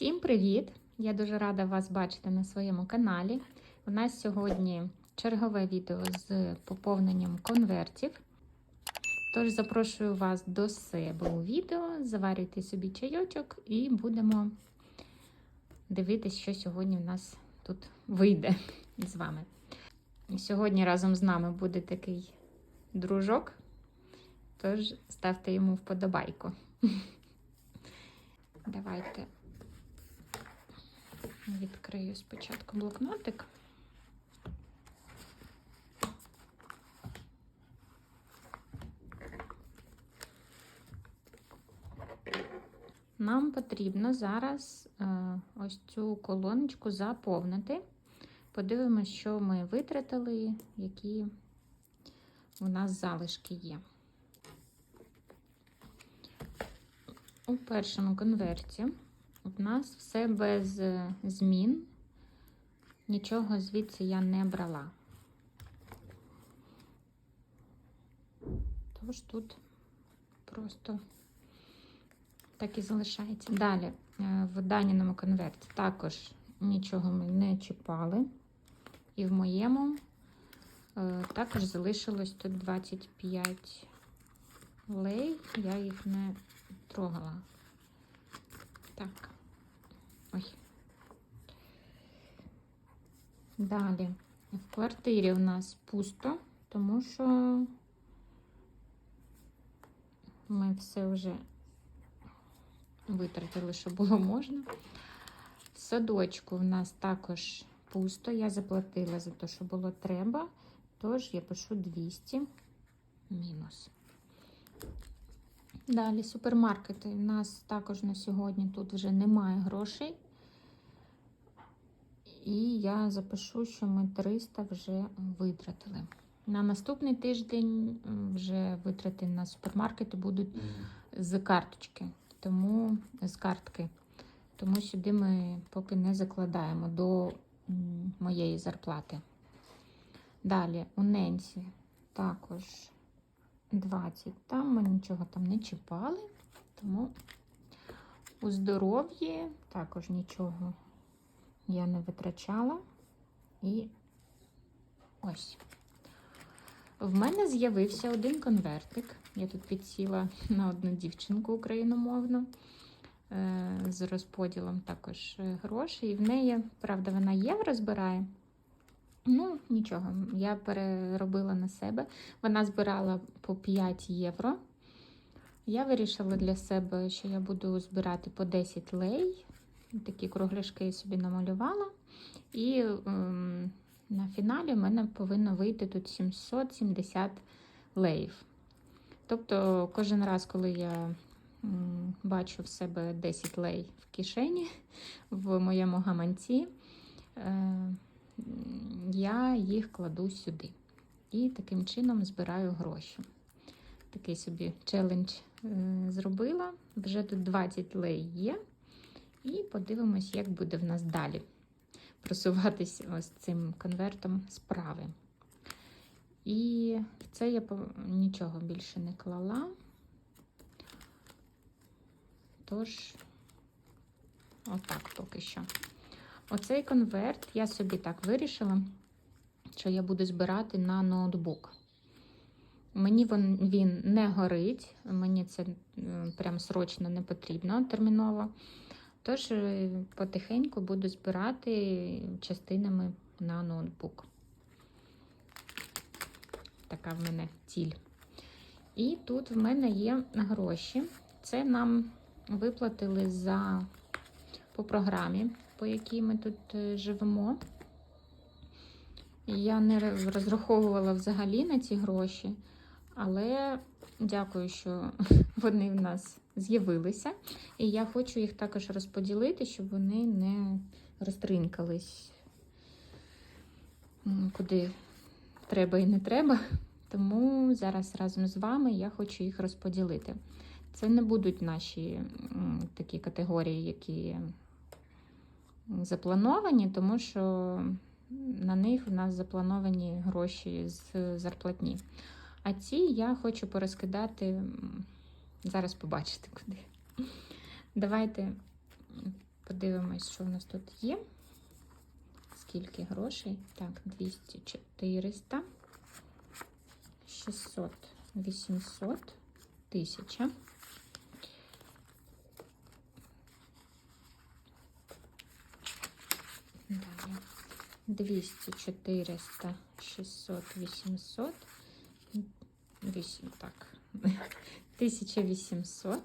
Всім привіт! Я дуже рада вас бачити на своєму каналі. У нас сьогодні чергове відео з поповненням конвертів. Тож запрошую вас до себе у відео, заварюйте собі чайочок і будемо дивитись, що сьогодні в нас тут вийде з вами. Сьогодні разом з нами буде такий дружок, тож ставте йому вподобайку. Давайте відкрию спочатку блокнотик. Нам потрібно зараз е, ось цю колоночку заповнити. Подивимось, що ми витратили, які у нас залишки є. У першому конверті у нас все без е, змін, нічого звідси я не брала. Тож тут просто так і залишається. Далі, е, в даному конверті також нічого ми не чіпали. І в моєму е, також залишилось тут 25 лей, я їх не трогала. Так. Ой. Далі. В квартирі у нас пусто, тому що ми все вже витратили, що було можна. В садочку в нас також пусто. Я заплатила за те, що було треба, тож я пишу 200 мінус. Далі супермаркети. У нас також на сьогодні тут вже немає грошей. І я запишу, що ми 300 вже витратили. На наступний тиждень вже витрати на супермаркети будуть з карточки, тому з картки. Тому сюди ми поки не закладаємо до моєї зарплати. Далі у Ненсі також 20. Там ми нічого там не чіпали, тому у здоров'ї також нічого я не витрачала. І ось. В мене з'явився один конвертик. Я тут підсіла на одну дівчинку україномовну е, з розподілом також грошей. І в неї, правда, вона євро збирає. Ну, нічого, я переробила на себе. Вона збирала по 5 євро. Я вирішила для себе, що я буду збирати по 10 лей. Такі кругляшки собі намалювала. І ем, на фіналі в мене повинно вийти тут 770 леїв. Тобто, кожен раз, коли я м, бачу в себе 10 лей в кишені в моєму гаманці, е, я їх кладу сюди. І таким чином збираю гроші. Такий собі челендж е, зробила. Вже тут 20 лей є. І подивимось, як буде в нас далі просуватись ось цим конвертом справи. І в це я нічого більше не клала. Тож, отак поки що. Оцей конверт я собі так вирішила, що я буду збирати на ноутбук. Мені він, не горить, мені це прям срочно не потрібно терміново. Тож, е, потихеньку буду збирати частинами на ноутбук. Така в мене ціль. І тут в мене є гроші. Це нам виплатили за по програмі, по якій ми тут е, живемо. Я не розраховувала взагалі на ці гроші, але дякую, що вони в нас з'явилися. І я хочу їх також розподілити, щоб вони не розтринкались куди треба і не треба. Тому зараз разом з вами я хочу їх розподілити. Це не будуть наші такі категорії, які заплановані, тому що на них в нас заплановані гроші з зарплатні. А ці я хочу порозкидати, зараз побачите куди. Давайте подивимось, що в нас тут є. Скільки грошей? Так, 200, 400, 600, 800, 1000. 200, 400, 600, 800, 8, так, 1800,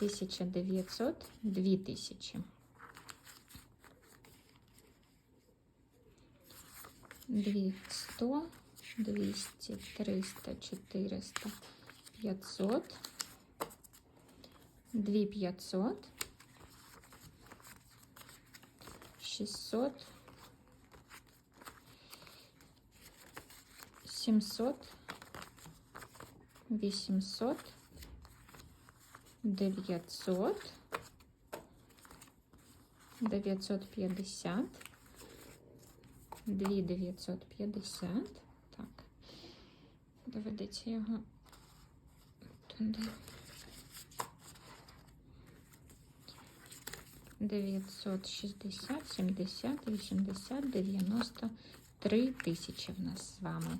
1900, 2000. 200, 200, 300, 400, 500, 2500, 600, 700, 800, 900, 950, 2950. Так, доведеться його туди. 960, 70, 80, 90, 3 тисячі в нас з вами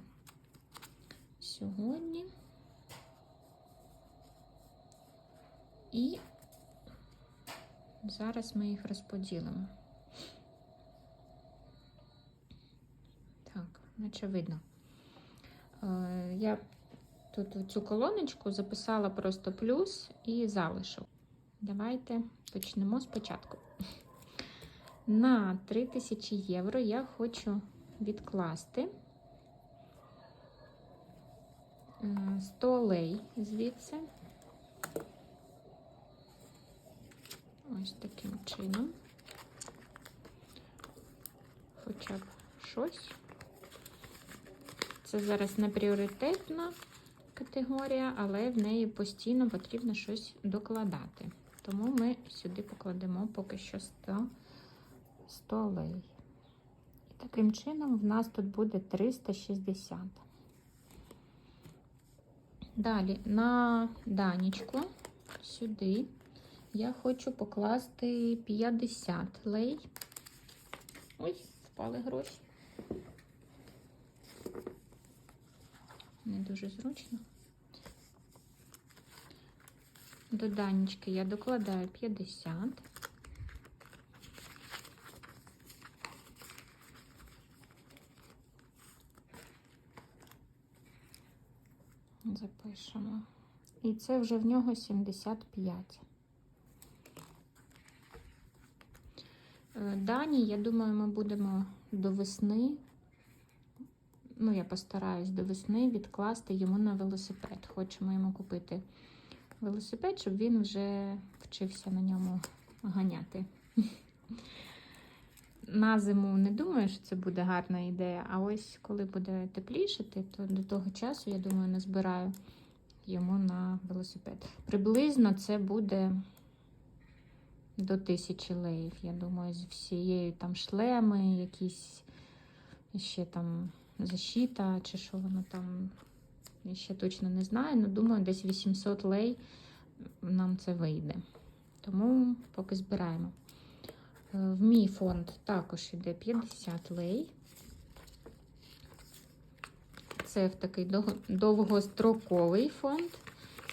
сьогодні. І зараз ми їх розподілимо. Так, наче видно. Е, Я тут цю колоночку записала просто плюс і залишок. Давайте почнемо спочатку. На 3000 євро я хочу відкласти е, 100 лей звідси. Ось таким чином. Хоча б щось. Це зараз не пріоритетна категорія, але в неї постійно потрібно щось докладати. Тому ми сюди покладемо поки що 100, 100 лей. І таким чином в нас тут буде 360. Далі на данічку сюди я хочу покласти 50 лей. Ой, впали гроші. Не дуже зручно. До данечки я докладаю 50. Запишемо. І це вже в нього 75. Е, Дані, я думаю, ми будемо до весни. Ну, я постараюсь до весни відкласти йому на велосипед. Хочемо йому купити велосипед, щоб він вже вчився на ньому ганяти. На зиму не думаю, що це буде гарна ідея. А ось коли буде теплішати, то до того часу, я думаю, назбираю йому на велосипед. Приблизно це буде до тисячі леїв. Я думаю, з всією там шлеми, якісь ще там защита, чи що воно там. Я ще точно не знаю, але думаю, десь 800 лей нам це вийде. Тому поки збираємо. Е, В мій фонд також йде 50 лей. Це в такий довгостроковий фонд.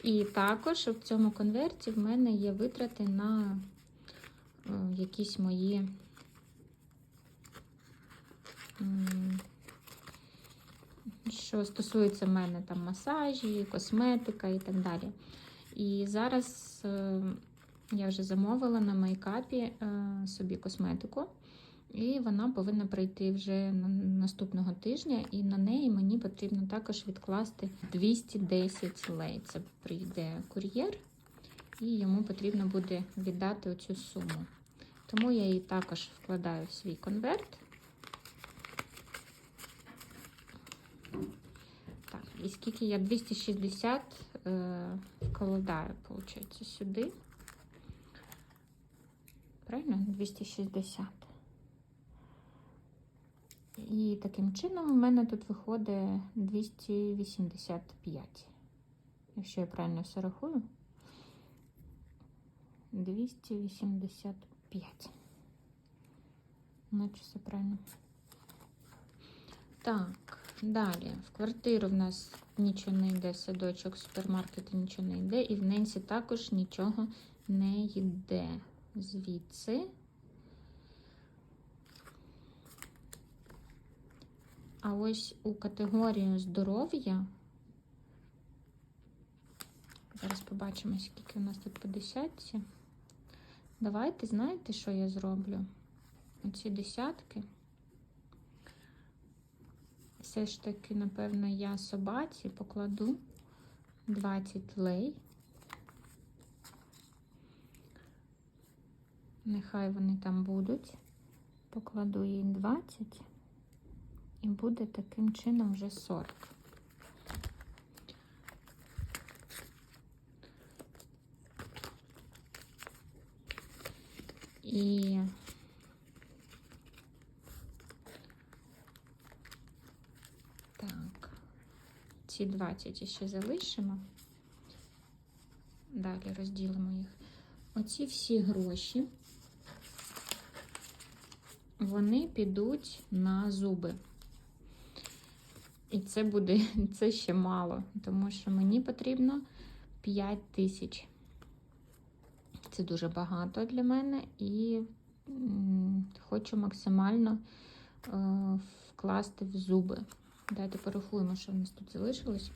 І також в цьому конверті в мене є витрати на е, якісь мої що стосується мене там масажі, косметика і так далі. І зараз е, я вже замовила на мейкапі е, собі косметику, і вона повинна прийти вже наступного тижня, і на неї мені потрібно також відкласти 210 лей. Це прийде кур'єр, і йому потрібно буде віддати оцю суму. Тому я її також вкладаю в свій конверт. Так, і скільки я 260 вкладаю, виходить, сюди. Правильно? 260. І таким чином у мене тут виходить 285. Якщо я правильно все рахую. 285. Наче все правильно. Так, далі. В квартиру в нас нічого не йде, садочок, супермаркети нічого не йде, і в Ненсі також нічого не йде. Звідси. А ось у категорію здоров'я. Зараз побачимо, скільки у нас тут по десятці. Давайте, знаєте, що я зроблю? Оці десятки. Все ж таки, напевно, я собаці покладу 20 лей. Нехай вони там будуть. Покладу їй 20 і буде таким чином вже 40. І так, ці 20 ще залишимо. Далі розділимо їх. Оці всі гроші, вони підуть на зуби. І це буде це ще мало, тому що мені потрібно 5 тисяч. Це дуже багато для мене і хочу максимально е, вкласти в зуби. Давайте порахуємо, що в нас тут залишилось.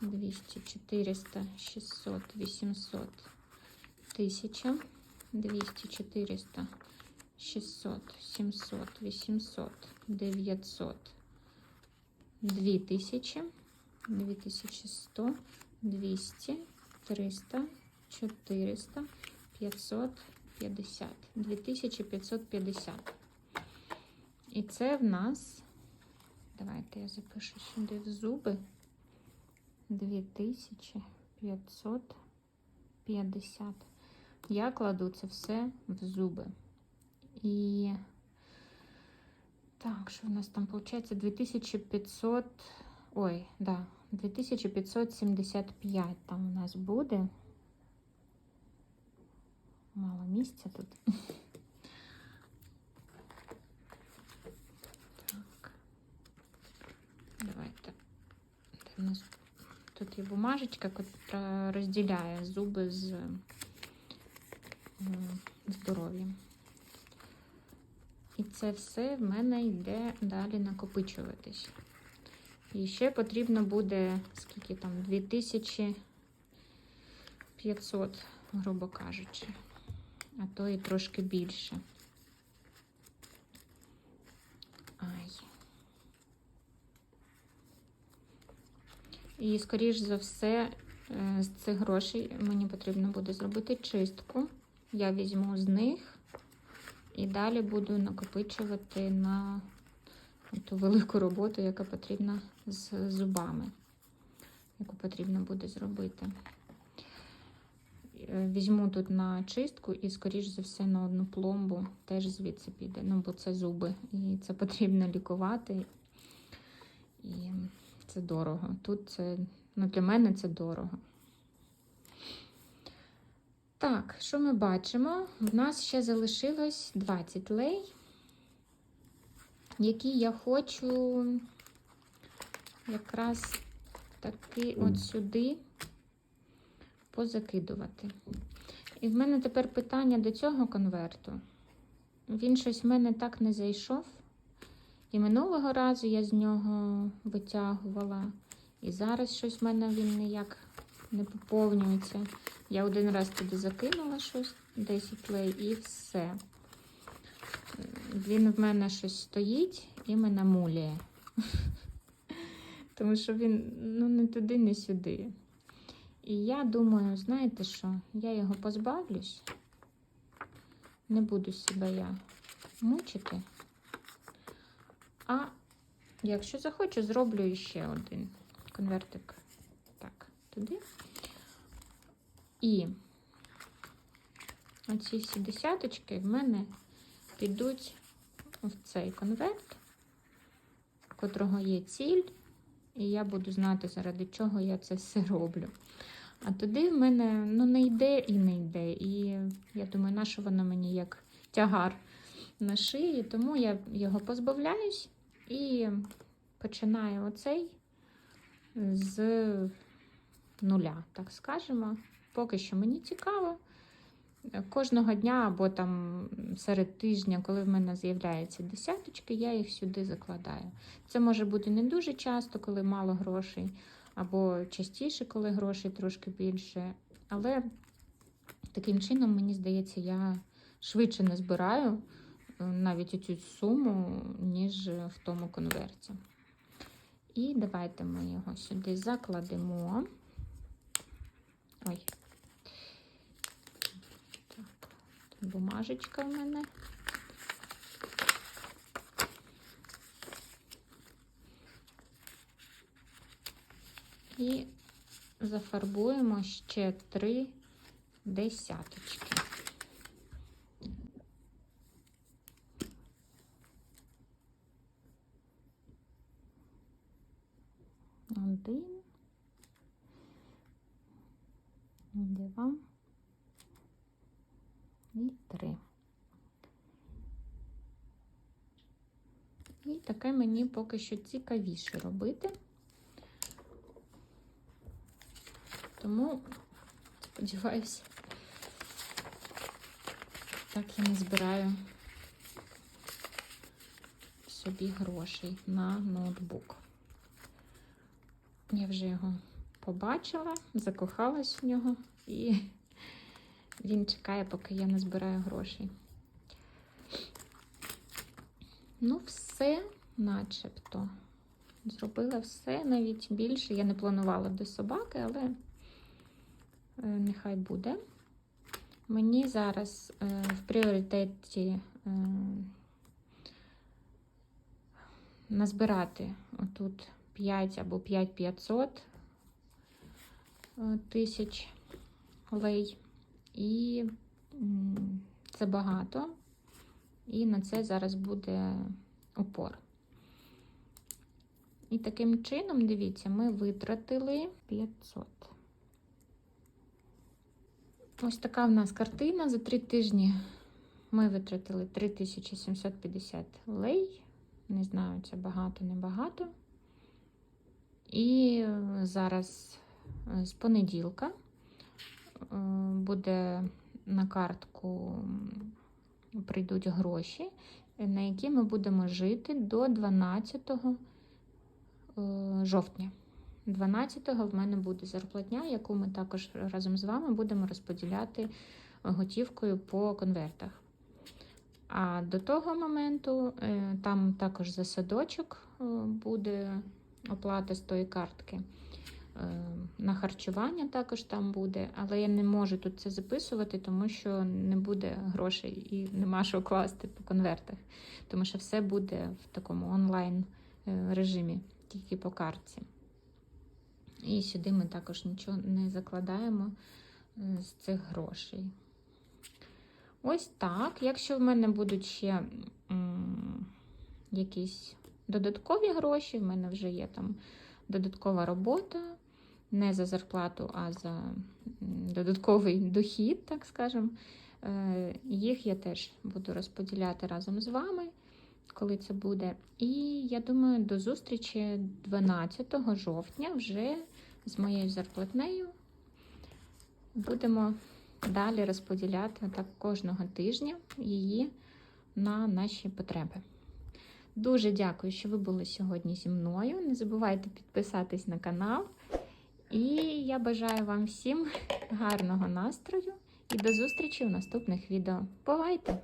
200, 400, 600, 800, 1000, 200, 400, 600, 700, 800, 900, 2000, 2100, 200, 300, 400, 550, 2550. І це в нас, давайте я запишу сюди в зуби, 2550. Я кладу це все в зуби. І так, що в нас там виходить? 2500, ой, да, 2575 там у нас буде. Мало місця тут. Так. Давайте. В нас тут є бумажечка, яка розділяє зуби з е, здоров'ям. І це все в мене йде далі накопичуватись. І ще потрібно буде, скільки там, 2500, грубо кажучи, а то і трошки більше. І, скоріш за все, е, з цих грошей мені потрібно буде зробити чистку. Я візьму з них і далі буду накопичувати на ту велику роботу, яка потрібна з зубами, яку потрібно буде зробити. Е, Візьму тут на чистку і, скоріш за все, на одну пломбу теж звідси піде. Ну, бо це зуби. І це потрібно лікувати. І це дорого. Тут це, ну, для мене це дорого. Так, що ми бачимо? В нас ще залишилось 20 лей, які я хочу якраз таки от сюди позакидувати. І в мене тепер питання до цього конверту. Він щось в мене так не зайшов. І минулого разу я з нього витягувала. І зараз щось в мене він ніяк не поповнюється. Я один раз туди закинула щось, 10 лей, і все. Він в мене щось стоїть і мене муляє. Тому що він ну, не туди, не сюди. І я думаю, знаєте що? Я його позбавлюсь. Не буду себе я мучити. А якщо захочу, зроблю ще один конвертик. Так, туди. І оці всі десяточки в мене підуть в цей конверт, у котрого є ціль, і я буду знати, заради чого я це все роблю. А туди в мене ну, не йде і не йде. І я думаю, на що воно мені як тягар на шиї, тому я його позбавляюсь і починаю оцей з нуля, так скажемо. Поки що мені цікаво. Кожного дня або там серед тижня, коли в мене з'являються десяточки, я їх сюди закладаю. Це може бути не дуже часто, коли мало грошей, або частіше, коли грошей трошки більше. Але таким чином, мені здається, я швидше не збираю навіть цю суму, ніж в тому конверті. І давайте ми його сюди закладемо. Ой. Так, бумажечка в мене. І зафарбуємо ще три десяточки. Один, два і три. І таке мені поки що цікавіше робити. Тому, сподіваюся, так я не збираю собі грошей на ноутбук. Я вже його побачила, закохалась в нього, і він чекає, поки я не збираю грошей. Ну, все, начебто. Зробила все, навіть більше. Я не планувала до собаки, але е, нехай буде. Мені зараз е, в пріоритеті е, назбирати отут 5 або 5500 е, тисяч лей. І це багато. І на це зараз буде упор. І таким чином, дивіться, ми витратили 500. Ось така в нас картина. За три тижні ми витратили 3750 лей. Не знаю, це багато, не багато. І зараз з понеділка е, буде на картку прийдуть гроші, на які ми будемо жити до 12 е, жовтня. 12-го в мене буде зарплатня, яку ми також разом з вами будемо розподіляти готівкою по конвертах. А до того моменту е, там також за садочок е, буде оплата з тої картки. Е, На харчування також там буде, але я не можу тут це записувати, тому що не буде грошей і нема що класти по конвертах. Тому що все буде в такому онлайн е, режимі, тільки по картці. І сюди ми також нічого не закладаємо е, з цих грошей. Ось так. Якщо в мене будуть ще якісь додаткові гроші, в мене вже є там додаткова робота, не за зарплату, а за додатковий дохід, так скажемо. Е, Їх я теж буду розподіляти разом з вами, коли це буде. І я думаю, до зустрічі 12 жовтня вже з моєю зарплатнею будемо далі розподіляти так кожного тижня її на наші потреби. Дуже дякую, що ви були сьогодні зі мною. Не забувайте підписатись на канал. І я бажаю вам всім гарного настрою і до зустрічі в наступних відео. Бувайте!